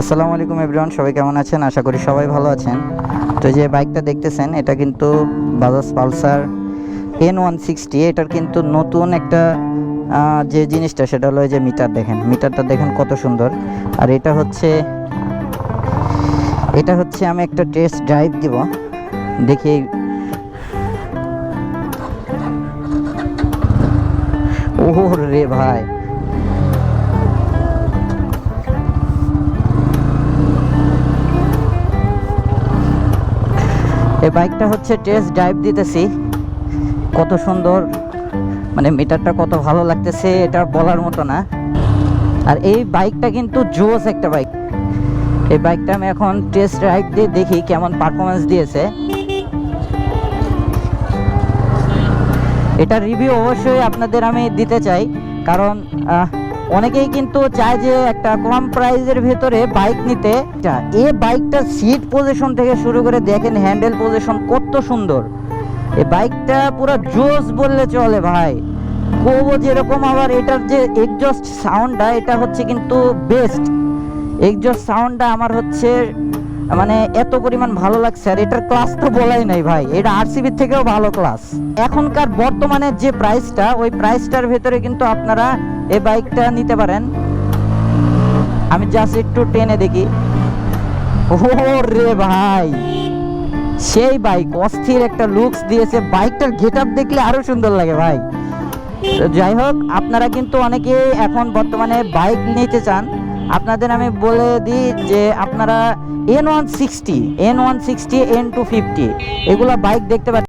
আসসালামু আলাইকুম এভরিওয়ান, সবাই কেমন আছেন? আশা করি সবাই ভালো আছেন। তো যে বাইকটা দেখতেছেন, এটা কিন্তু Bajaj Pulsar N one sixty এটার কিন্তু নতুন একটা যে জিনিসটা, সেটা হলো যে মিটার দেখেন। মিটারটা দেখেন কত সুন্দর। আর এটা হচ্ছে এটা হচ্ছে আমি একটা টেস্ট ড্রাইভ দিব। দেখি ওহ রে ভাই। এই বাইকটা হচ্ছে টেস্ট ড্রাইভ দিতেছি। কত সুন্দর মানে মিটারটা কত ভালো লাগতেছে, এটা বলার মতো না। আর এই বাইকটা কিন্তু জোস একটা বাইক। এই বাইকটা আমি এখন টেস্ট ড্রাইভ দিয়ে দেখি কেমন পারফরমেন্স দিয়েছে। এটা রিভিউ অবশ্যই আপনাদের আমি দিতে চাই। কারণ অনেকেই কিন্তু চায় যে একটা কম প্রাইজের ভেতরে বাইক নিতে। এ এই বাইকটা সিট পজিশন থেকে শুরু করে দেখেন হ্যান্ডেল পজিশন কত সুন্দর। এই বাইকটা পুরো জোস বললে চলে ভাই। কোবো যেরকম, আবার এটার যে এক্সজস্ট সাউন্ডটা এটা হচ্ছে কিন্তু বেস্ট এক্সজস্ট সাউন্ডটা আমার হচ্ছে মানে এত পরিমাণ ভালো লাগছে আর এটার ক্লাস তো বলাই নাই ভাই, এটা আরসিবি থেকেও ভালো ক্লাস এখনকার বর্তমানে যে প্রাইসটা ওই প্রাইসটার ভেতরে কিন্তু আপনারা এই বাইকটা নিতে পারেন। আমি জাস্ট একটু টেনে দেখি। ও রে ভাই, সেই বাইক অস্থির একটা লুকস দিয়েছে। বাইকটার গেট আপ দেখলে আরও সুন্দর লাগে ভাই। যাই হোক, আপনারা কিন্তু অনেকে এখন বর্তমানে বাইক নিতে চান। আপনাদের আমি বলে দিই যে আপনারা N one sixty N one sixty N two fifty এগুলো বাইক দেখতে পাচ্ছেন